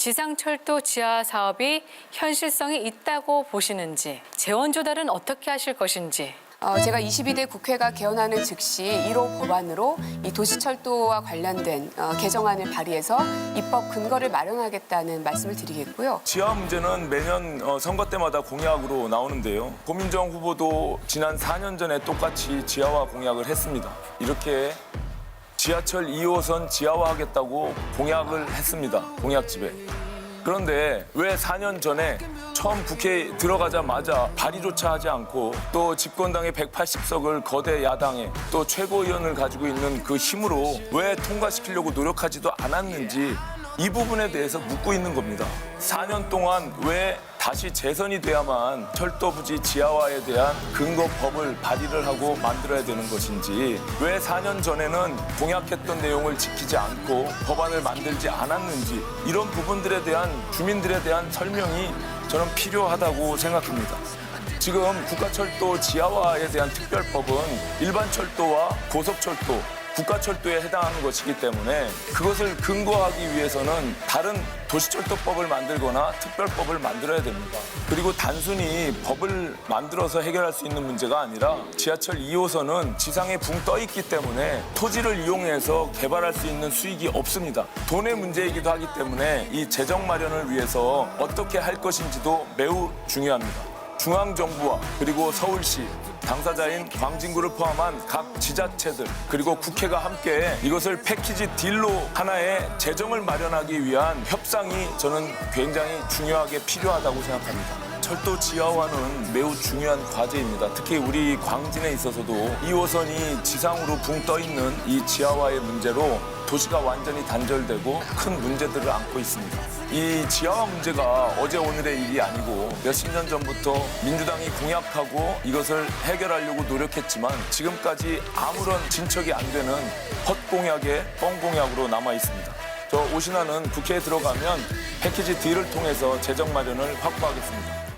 지상철도 지하 사업이 현실성이 있다고 보시는지, 재원 조달은 어떻게 하실 것인지, 어, 제가 22대 국회가 개헌하는 즉시 1호 법안으로 이 도시철도와 관련된 어, 개정안을 발의해서 입법 근거를 마련하겠다는 말씀을 드리겠고요. 지하 문제는 매년 어, 선거 때마다 공약으로 나오는데요. 고민정 후보도 지난 4년 전에 똑같이 지하화 공약을 했습니다. 이렇게 지하철 2호선 지하화하겠다고 공약을 했습니다. 공약집에. 그런데 왜 4년 전에 처음 국회에 들어가자마자 발의조차 하지 않고 또 집권당의 180석을 거대 야당에 또 최고위원을 가지고 있는 그 힘으로 왜 통과시키려고 노력하지도 않았는지 이 부분에 대해서 묻고 있는 겁니다. 4년 동안 왜 다시 재선이 돼야만 철도 부지 지하화에 대한 근거법을 발의를 하고 만들어야 되는 것인지 왜 4년 전에는 공약했던 내용을 지키지 않고 법안을 만들지 않았는지 이런 부분들에 대한 주민들에 대한 설명이 저는 필요하다고 생각합니다. 지금 국가철도 지하화에 대한 특별법은 일반 철도와 고속철도, 국가철도에 해당하는 것이기 때문에 그것을 근거하기 위해서는 다른 도시철도법을 만들거나 특별법을 만들어야 됩니다. 그리고 단순히 법을 만들어서 해결할 수 있는 문제가 아니라 지하철 2호선은 지상에 붕 떠 있기 때문에 토지를 이용해서 개발할 수 있는 수익이 없습니다. 돈의 문제이기도 하기 때문에 이 재정 마련을 위해서 어떻게 할 것인지도 매우 중요합니다. 중앙정부와 그리고 서울시 당사자인 광진구를 포함한 각 지자체들 그리고 국회가 함께 이것을 패키지 딜로 하나의 재정을 마련하기 위한 협상이 저는 굉장히 중요하게 필요하다고 생각합니다. 철도 지하화는 매우 중요한 과제입니다. 특히 우리 광진에 있어서도 2호선이 지상으로 붕 떠 있는 이 지하화의 문제로 도시가 완전히 단절되고 큰 문제들을 안고 있습니다. 이 지하화 문제가 어제 오늘의 일이 아니고 몇십 년 전부터 민주당이 공약하고 이것을 해결하려고 노력했지만 지금까지 아무런 진척이 안 되는 헛공약의 뻥공약으로 남아 있습니다. 저 오신하는 국회에 들어가면 패키지 D를 통해서 재정 마련을 확보하겠습니다.